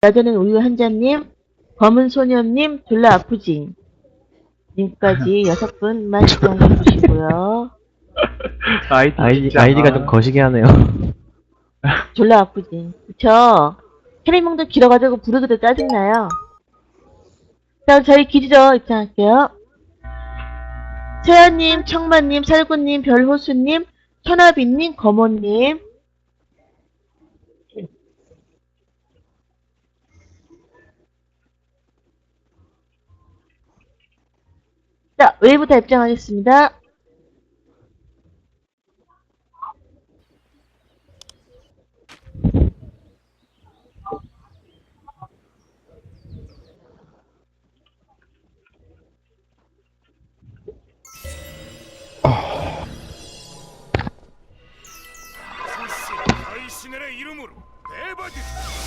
나도는 우유 한 잔님, 검은 소녀님, 둘라 아프징. 님까지 여섯 분만 시청해 주시고요. 아이디, 아이디. 아이디가 좀 거시기 하네요. 졸라 아프징. 그쵸? 캐리몽도 길어가지고 부르기도 짜증나요. 자, 저희 기지죠. 입장할게요. 세아님, 청마님, 살구님, 별호수님, 천하빈님, 거모님. 자, 웨이부터 입장하겠습니다.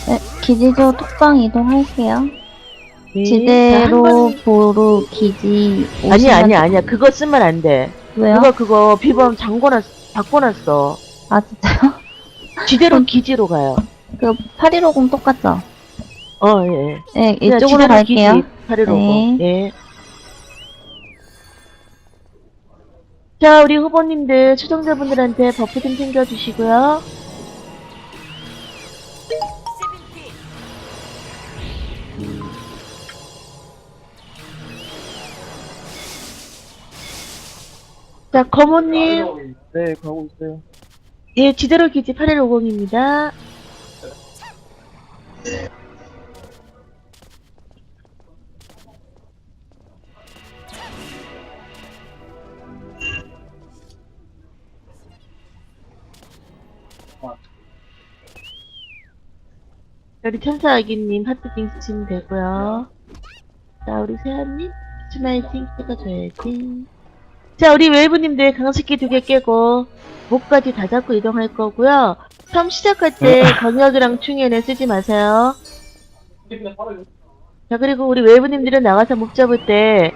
네, 기지조 톡방 이동할게요. 네, 한 번- 보루 기지 아니야, 오시면 아니야, 아니야. 그거 쓰면 안 돼. 왜요? 누가 그거 비범 잠궈놨, 바꿔놨어. 아 진짜요? 지대로 기지로 가요. 그 8150 똑같죠? 어, 예. 예. 네, 이쪽으로 지대로 갈게요. 기지, 파리로 네. 네. 자, 우리 후보님들, 추종자분들한테 버프 좀 챙겨주시고요. 자, 거모님, 네, 가고 있어요. 예, 지대로 기지 8150입니다. 우리 천사 아기님 하트징 쓰시면 되고요. 자, 우리 세아님 스마일팅 찍어줘야지. 자, 우리 웨이브님들 강습기 두 개 깨고 목까지 다 잡고 이동할 거고요. 처음 시작할 때 건역이랑 충현에 쓰지 마세요. 자, 그리고 우리 웨이브님들은 나가서 목 잡을 때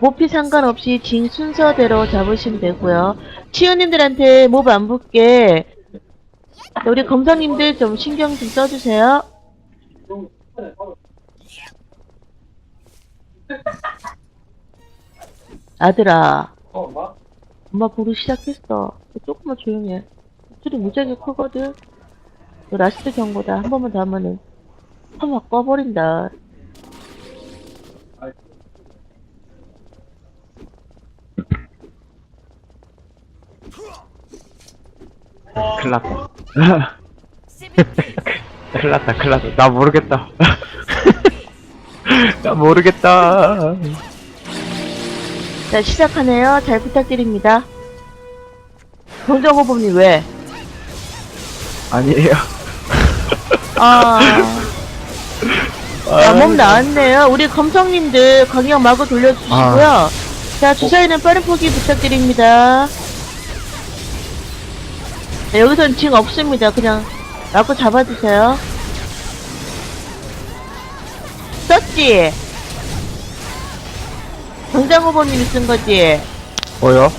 몹이 상관없이 진 순서대로 잡으시면 되고요. 치유님들한테 몹 안 붙게 자, 우리 검사님들 좀 신경 좀 써주세요. 아들아, 엄마 보루 시작했어. 조금만 조용해. 목소리 무지하게 크거든. 너 라스트 경고다. 한 번만 더 하면은 한번 꺼버린다. 큰일 났다. 큰일 났다, 큰일 났다. 나 모르겠다. 나 모르겠다. 자, 시작하네요. 잘 부탁드립니다. 동정호범님 왜? 아니에요. 아, 아, 몸 나왔네요. 우리 검성님들 강력 마구 돌려주시고요. 자, 주사위는 빠른 포기 부탁드립니다. 네, 여기선 징 없습니다. 그냥 마구 잡아주세요. 썼지? 정장호범님이 쓴 거지? 뭐요?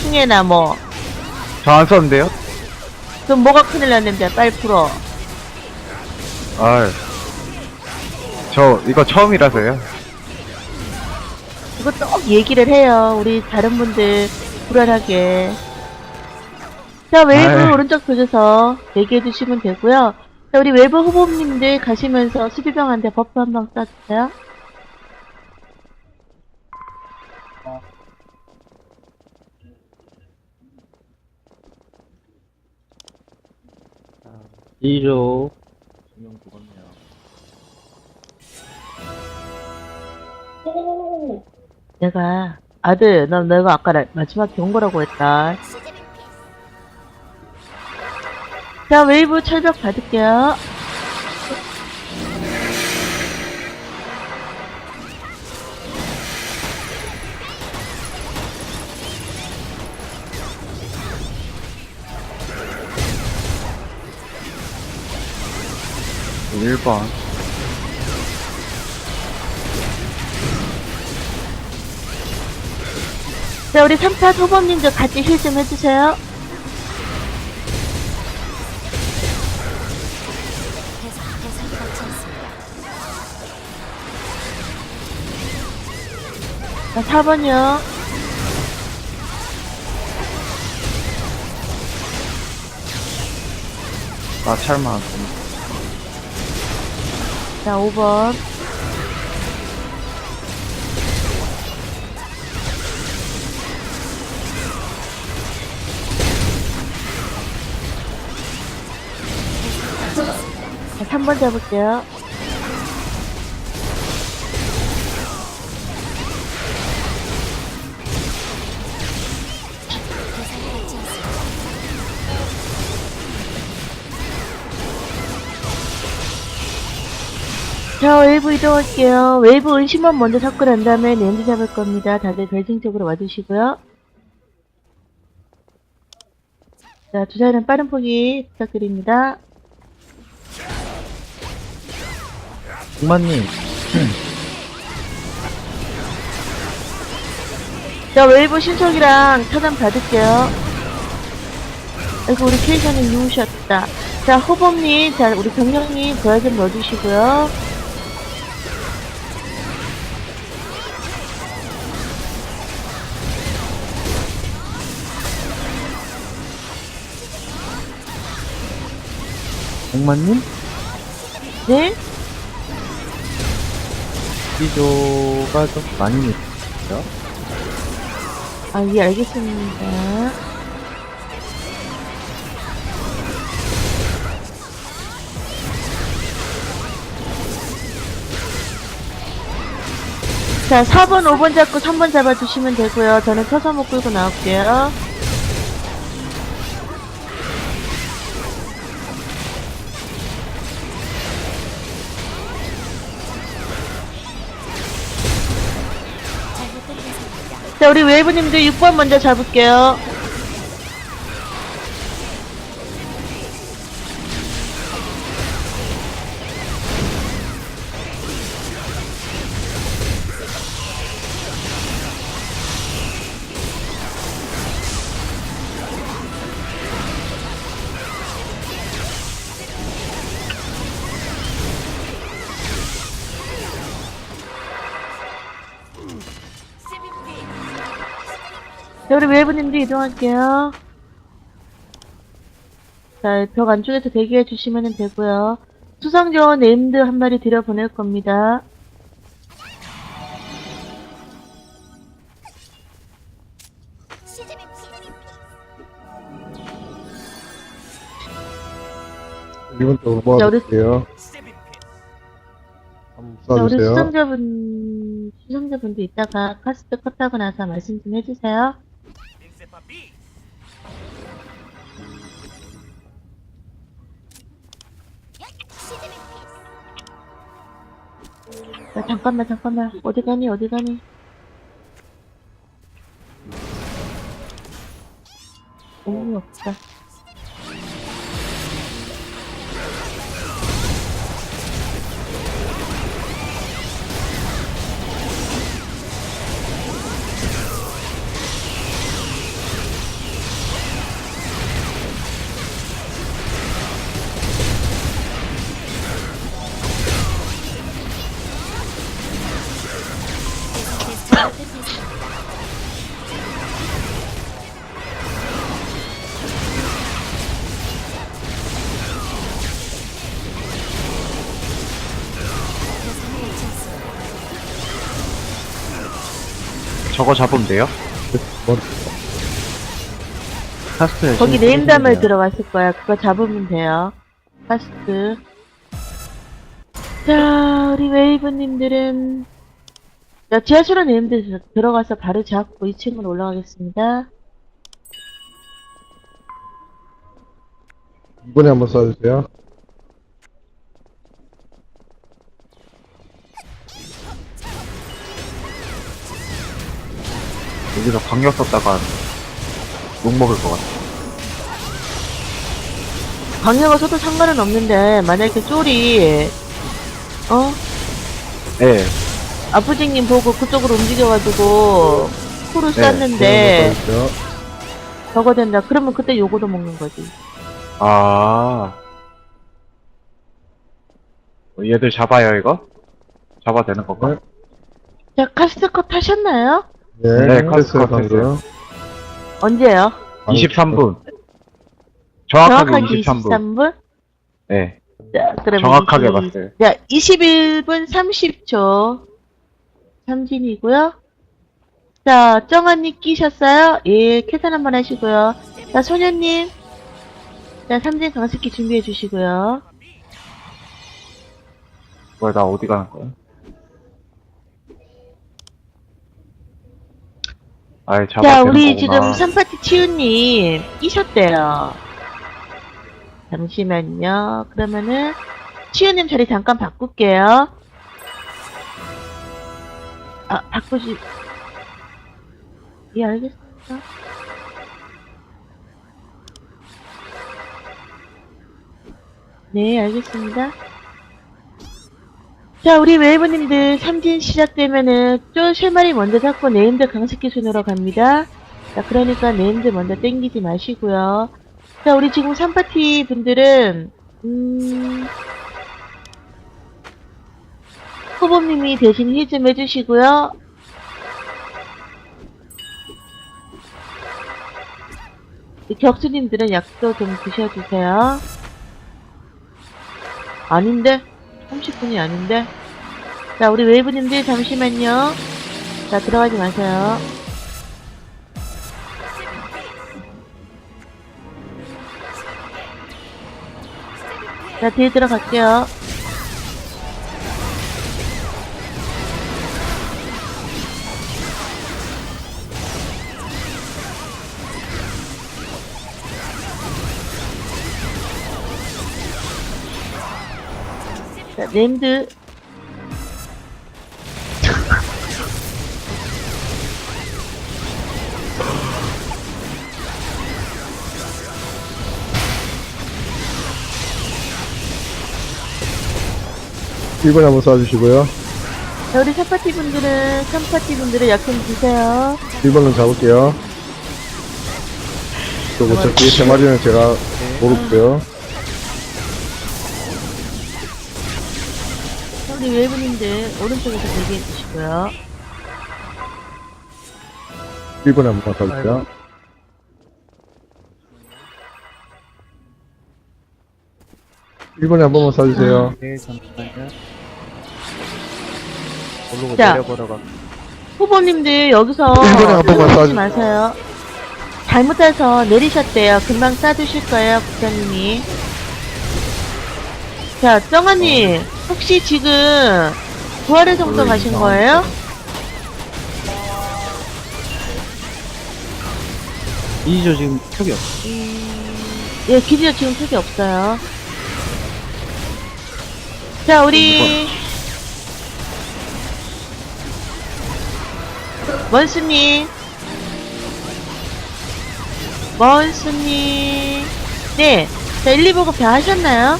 충해나 뭐. 저 안 썼는데요? 그럼 뭐가 큰일 났는데 빨리 풀어. 아저 이거 처음이라서요. 이거 꼭 얘기를 해요. 우리 다른 분들 불안하게. 자, 웨이브 아이. 오른쪽 벽에서 얘기해 주시면 되고요. 자, 우리 웨이브 후보님들 가시면서 수비병한테 버프 한 방 쏴주세요. 이조. 내가, 아들, 너 내가 아까 나- 마지막 경고라고 했다. 자, 웨이브 철벽 받을게요. 1번 자, 우리 3차 소범님들 같이 힐 좀 해주세요. 자, 4번이요. 마찰만 좀 자, 5번. 자, 3번 잡을게요. 자, 웨이브 이동할게요. 웨이브 은신만 먼저 난 다음에 렌즈 잡을 겁니다. 다들 쪽으로 와주시고요. 자, 주사위는 빠른 포기 부탁드립니다. 공마님, 자, 웨이브 신속이랑 차단 받을게요. 아이고, 우리 케이션님 누우셨다. 자, 호범님, 자, 우리 병력님 부활 좀 넣어주시고요. 공마님? 네? B조가 좀 많이 늦죠? 아, 예, 알겠습니다. 자, 4번, 5번 잡고 3번 잡아주시면 되고요. 저는 서서 못 끌고 나올게요. 자, 우리 웨이브님들 6번 먼저 잡을게요. 자, 우리 웨이브님들 이동할게요. 자, 벽 안쪽에서 대기해 주시면 되고요. 수상조원 네임드 한 마리 들여 보낼 겁니다. 이번 또 자, 우리- 모아볼게요. 한번 자, 우리 쏴주세요. 수상자분, 수상자분도 이따가 카스트 컷하고 나서 말씀 좀 해주세요. 자, 잠깐만, 잠깐만. 어디 가니, 어디 가니? 오, 없다. 저거 잡으면 돼요? 뭐, 카스트 거기 네임담을. 들어갔을 거야. 그거 잡으면 돼요. 카스트. 자, 우리 웨이브님들은, 자, 지하철로 네임드 들어가서 바로 잡고 2층으로 올라가겠습니다. 이번에 한번 쏴주세요. 여기서 광역 썼다가 욕 먹을 것 같아. 강력을 써도 상관은 없는데, 만약에 쫄이, 어? 예. 아프징님 보고 그쪽으로 움직여가지고, 코를 네, 쐈는데, 쏴주세요. 저거 된다. 그러면 그때 요거도 먹는 거지. 아. 얘들 잡아요, 이거? 잡아도 되는 건가? 네. 자, 카스컷 하셨나요? 네, 네, 카스 카스 가세요. 언제요? 23분. 정확하게 정확하게 23분. 23분? 네, 자, 그러면 정확하게 20 봤어요. 자, 21분 30초. 삼진이고요. 자, 정한님 끼셨어요? 예, 계산 한번 하시고요. 자, 소녀님. 자, 삼진 강습기 준비해 주시고요. 뭐야, 나 어디 가는 거야? 아이, 잡아. 자, 우리 지금 3파티 치우님 끼셨대요. 잠시만요. 그러면은, 치우님 자리 잠깐 바꿀게요. 아, 바꾸시, 예, 알겠습니다. 네, 알겠습니다. 자, 우리 웨이브님들 삼진 시작되면은 쫄 쉘마리 먼저 잡고 네임드 강습기 순으로 갑니다. 자, 그러니까 네임드 먼저 땡기지 마시고요. 자, 우리 지금 3파티 분들은 음... 후보님이 대신 힐 좀 해주시고요. 이 격수님들은 약도 좀 드셔주세요. 아닌데? 30분이 아닌데? 자, 우리 웨이브님들 잠시만요. 자, 들어가지 마세요. 자, 뒤에 들어갈게요. 자, 네임드. 일번 한번 쏴주시고요. 자, 우리 4파티 분들은, 3파티 분들은 약좀 드세요. 1번은 잡을게요. 또 무척기 세 마리는 제가 모를게요. 우리 웨이브님들, 오른쪽에서 대기해 주시고요. 1번에 한번 쏴주세요. 일번에한 번만 쏴주세요. 네, 잠시만요. 모르고 자. 후보님들, 여기서, 일본에 한 번만 하지 쏴주- 마세요. 잘못해서 내리셨대요. 금방 쏴주실 거예요, 국장님이. 자, 정아님, 혹시 지금, 부활의 정도 음, 가신 아, 거예요? 이조 지금 턱이 없어. 예, 기지가 지금 표기 없어요. 자, 우리 원수님, 원수님, 네, 자 1, 2보고 다 하셨나요?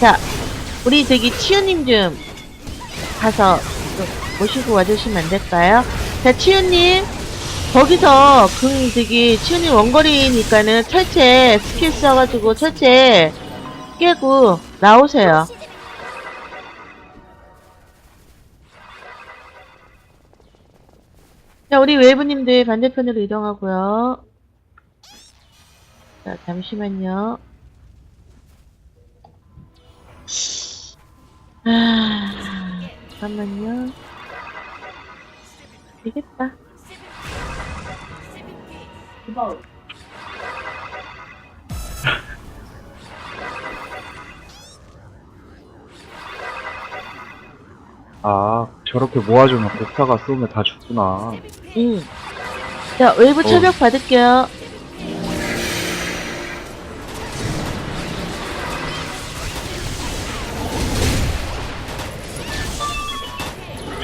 자, 우리 저기 치유님 좀 가서 좀 모시고 와주시면 안 될까요? 자, 치유님. 거기서 그 저기 치우님 원거리니까는 철제 스킬 써가지고 철제 깨고 나오세요. 자 우리 외부님들 반대편으로 이동하고요. 자 잠시만요. 아 잠깐만요. 되겠다. 아, 저렇게 모아주면 곡사가 쏘면 다 죽구나. 응. 자, 외부 철벽 받을게요.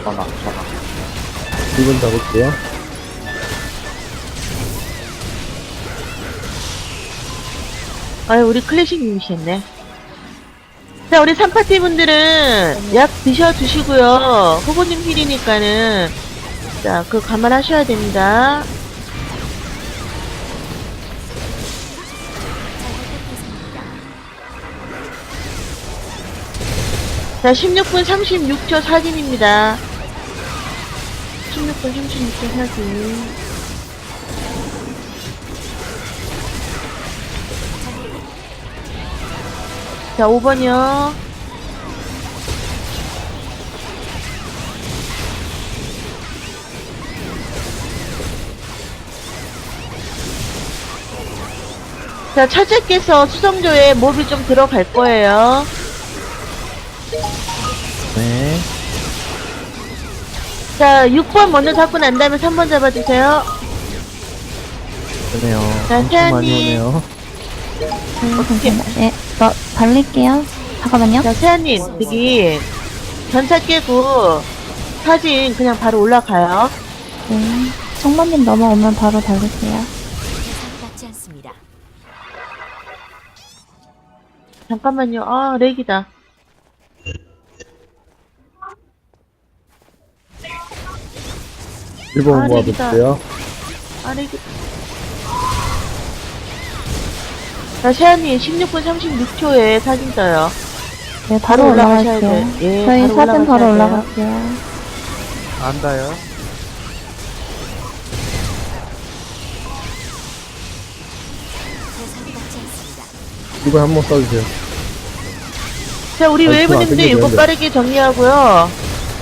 전화, 전화. 1번 잡을게요. 아유, 우리 클래식님이셨네. 자, 우리 3파티 분들은 약 드셔주시고요. 후보님 힐이니까는. 자, 그거 감안하셔야 됩니다. 자, 16분 36초 사진입니다. 16분 36초 사진. 자, 5번이요. 자, 첫째께서 수성조에 몹이 좀 들어갈 거예요. 네. 자, 6번 먼저 잡고 난 다음에 3번 잡아주세요. 그러네요. 자, 엄청 오네요. 어떻게. 네, 저 달릴게요. 잠깐만요. 자, 세아님, 여기 전차 깨고 사진 그냥 바로 올라가요. 네. 청마님 넘어오면 바로 달릴게요. 않습니다. 잠깐만요. 아, 렉이다. 일번 아, 모아볼게요. 아. 자, 세아님, 16분 36초에 사진 떠요. 네, 바로 바로 올라가셔야 올라갈게요. 돼요. 예, 저희 바로 사진 바로 올라가셔야. 올라갈게요. 안다요. 1번 한번 써주세요. 자, 우리 아, 웨이브님들 안 이거 빠르게 정리하고요.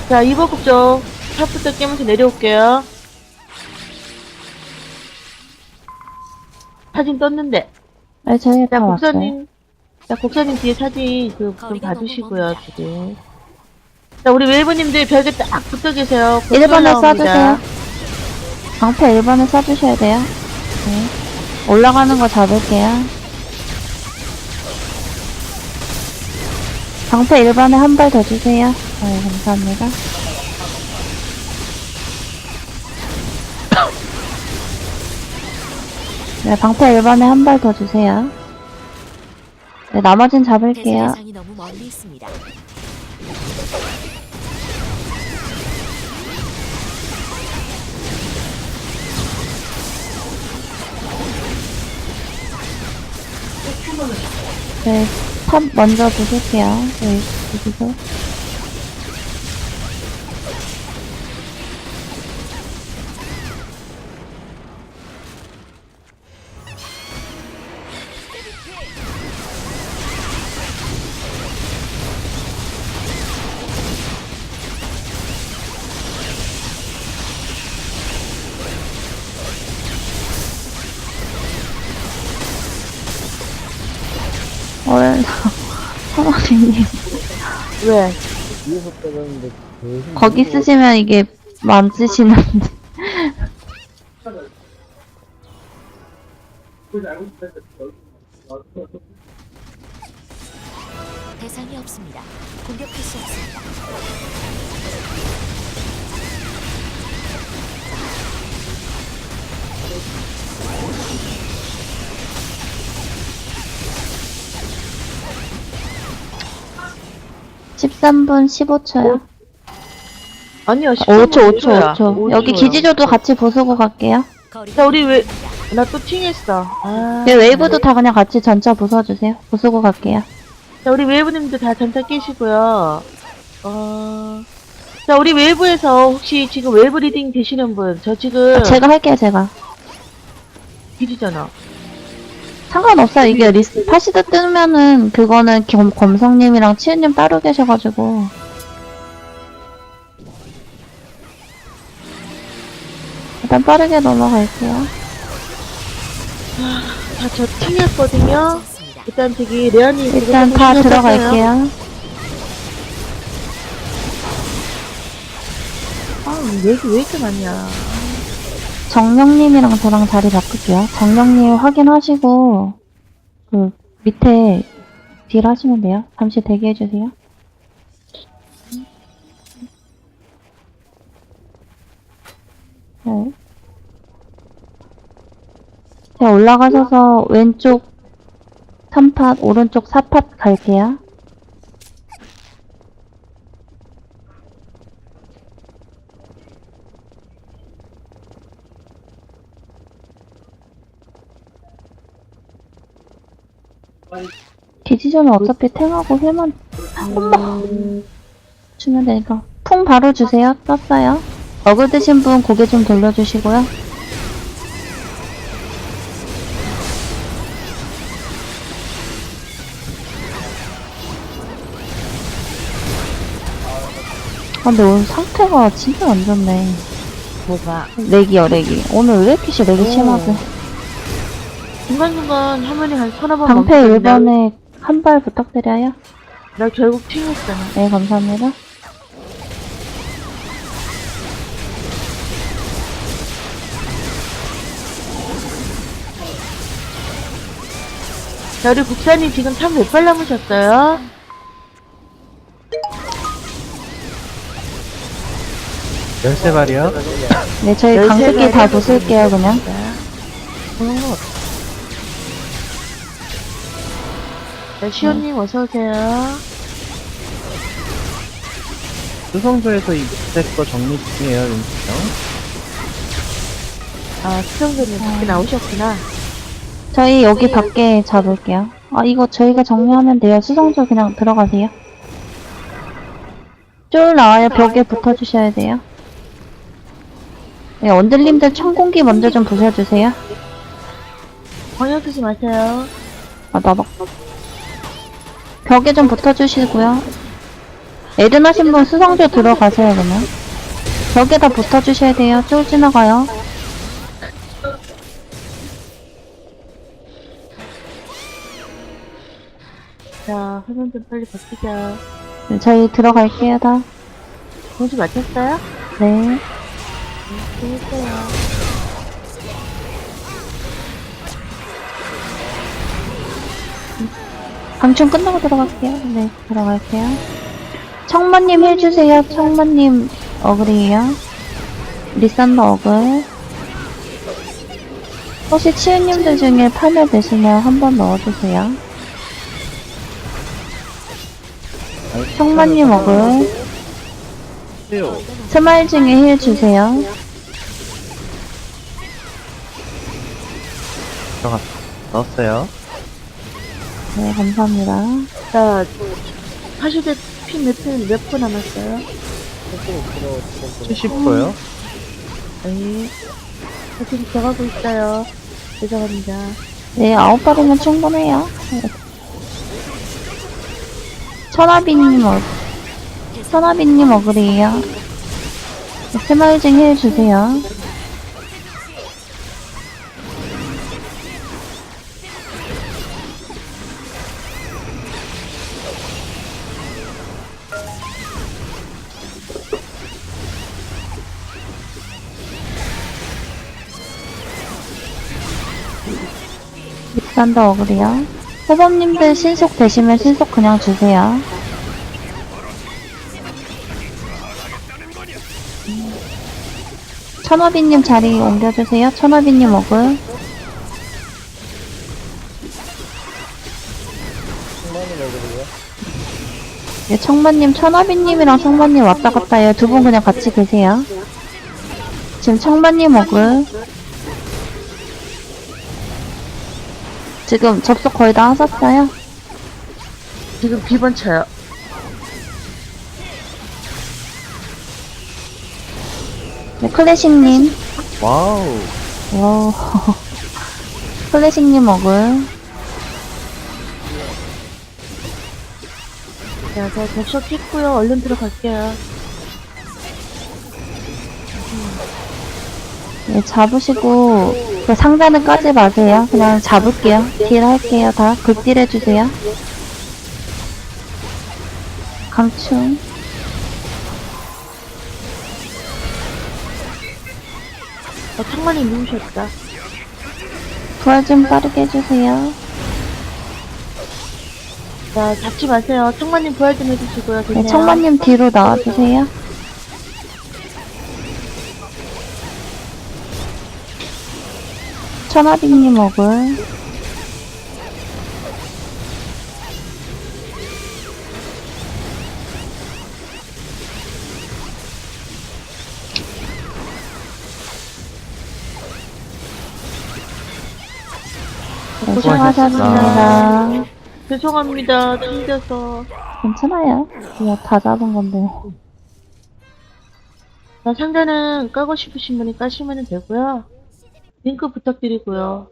자, 이번 국적 탑부터 깨면서 내려올게요. 사진 떴는데. 네, 저희 자. 국사님. 자, 국사님 뒤에 사진 그좀 거리가 봐주시고요. 지금. 자, 우리 웨이브님들 벽에 딱 붙어 계세요. 곧 1번에 올라옵니다. 써주세요. 방패 1번에 써주셔야 돼요. 네. 올라가는 거 잡을게요. 방패 1번에 한 발 더 주세요. 네, 감사합니다. 네, 방패 1번에 한 발 더 주세요. 네, 나머진 잡을게요. 대상이 너무 멀리 있습니다. 네, 탑 먼저 보실게요. 네, 보시고. 거기 쓰시면 이게 만지시는데. 대상이 없습니다. 공격할 수 없습니다. 십삼 분 15초요. 아니요, 5초, 5초, 5초야. 5초. 여기 기지조도 같이 부수고 갈게요. 자, 우리 왜. 나또 팅했어. 아. 네, 웨이브도 다 그냥 같이 전차 부숴주세요. 부수고 갈게요. 자, 우리 웨이브님들 다 전차 끼시고요. 어. 자, 우리 웨이브에서 혹시 지금 웨이브 리딩 되시는 분, 저 지금 제가 할게요, 제가. 길이잖아. 상관없어요. 이게 리스, 파시드 뜨면은, 그거는 검, 검성님이랑 치우님 따로 계셔가지고. 일단 빠르게 넘어갈게요. 자, 저. 않습니다. 일단 저기 레아님 일단 다 들어갈게요. 아, 왜, 이렇게- 왜 이렇게 많냐. 정령님이랑 저랑 자리 바꿀게요. 정령님 확인하시고, 그, 밑에 딜 하시면 돼요. 잠시 대기해 주세요. 네. 자, 올라가셔서 왼쪽 3팟, 오른쪽 4팟 갈게요. 기지전은 어차피 탱하고 힐만 주면 되니까. 풍 바로 주세요. 떴어요. 어글 드신 분 고개 좀 돌려주시고요. 아, 근데 오늘 상태가 진짜 안 좋네. 뭐가? 렉이요, 렉이. 오늘 왜 이렇게 씨 렉이 심하게. 중간중간 화면이 한 서너 번 방패 멈췄는데 1번에 한 발 부탁드려요. 나 결국 튕겼잖아. 네, 감사합니다. 자, 우리 국사님 지금 참 몇 발 남으셨어요? 열세 발이요? 네, 저희 열세 강습기 다 발이 부술게요, 그냥. 자, 시온님 어서오세요. 수성조에서 이때거 정리 중이에요, 윤수정. 아, 수정전님 밖에 나오셨구나. 저희 여기 밖에 잡을게요. 아, 이거 저희가 정리하면 돼요. 수성조 그냥 들어가세요. 쫄 나와요. 벽에 붙어주셔야 돼요. 네, 원들님들 천공기 먼저 좀 부셔주세요. 방역 쓰지 마세요. 아, 나 막. 벽에 좀 붙어주시고요. 에든 하신 분 수성조 들어가세요, 그러면. 벽에 다 붙어주셔야 돼요. 쫄 지나가요. 자, 화면 좀 빨리 바뀌자. 네, 저희 들어갈게요, 다. 공수 맞췄어요? 네. 수고했어요. 방충 끝나고 들어갈게요. 네, 들어갈게요. 청마님 해주세요. 청마님 어글이에요. 리산더 어글. 혹시 치유님들 중에 파멸 되시면 한 번 넣어주세요. 청마님 어글. 스마일 중에 힐 주세요. 들어갔어. 넣었어요. 네, 감사합니다. 자, 하슈대 핀몇푼몇푼 남았어요? 70%요? 네. 저 지금 들어가고 있어요. 죄송합니다. 네, 아홉 발이면 충분해요. 네. 천하비님 어, 천하비님 어글이에요. 네, 스마일징 힐 주세요. 믹산더 어글이요. 호범님들 신속 되시면 신속 그냥 주세요. 천하비님 자리 옮겨주세요. 천하비님 어글. 네, 청마님, 천하비님이랑 청마님 왔다 갔다 해요. 두 분 그냥 같이 계세요. 지금 청마님 어글. 지금 접속 거의 다 하셨어요? 지금 비번 쳐요. 네, 클래식님. 와우. 와우. 클래식님 어글. 자, 저 접속 했고요. 얼른 들어갈게요. 네, 잡으시고, 그 상자는 까지 마세요. 그냥 잡을게요. 딜 할게요, 다. 극딜 해주세요. 강충. 어, 창만이 누우셨다. 부활 좀 빠르게 해주세요. 자, 잡지 마세요. 청마님 부활 좀 해주시고요. 네. 청마님 뒤로 나와주세요. 천하비님 어글. 네, 수고하셨습니다. 죄송합니다. 튕겨서. 괜찮아요. 그냥 다 잡은 건데요. 자, 상자는 까고 싶으신 분이 까시면 되고요. 링크 부탁드리고요.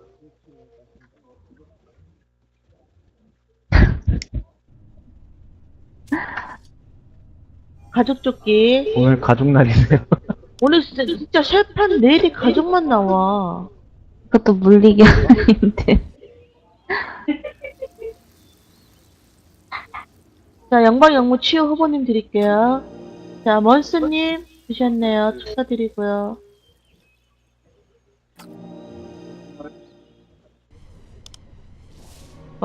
가족 조끼. 오늘 가족 날이네요. 오늘 진짜, 진짜 셰판 내일이 가족만 나와. 그것도 물리기 아닌데. 자, 영방 영무 치유 후보님 드릴게요. 자, 먼스님 주셨네요. 축하드리고요.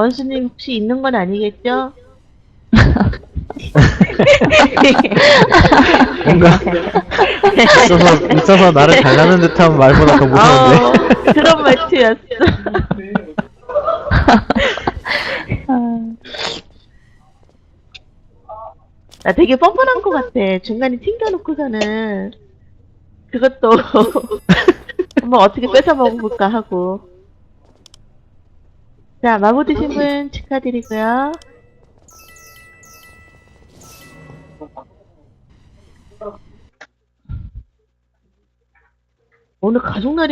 먼스님 혹시 있는 건 아니겠죠? 뭔가 있어서 있어서 나를 잘나는 듯한 말보다 더 무서운데. 어, 그런 말투였어. 아, 나 되게 뻔뻔한 것 같아. 중간에 튕겨놓고서는 그것도 한번 어떻게 뺏어 먹어볼까 하고. 자, 마구 드신 분 축하드리고요. 오늘 가족날이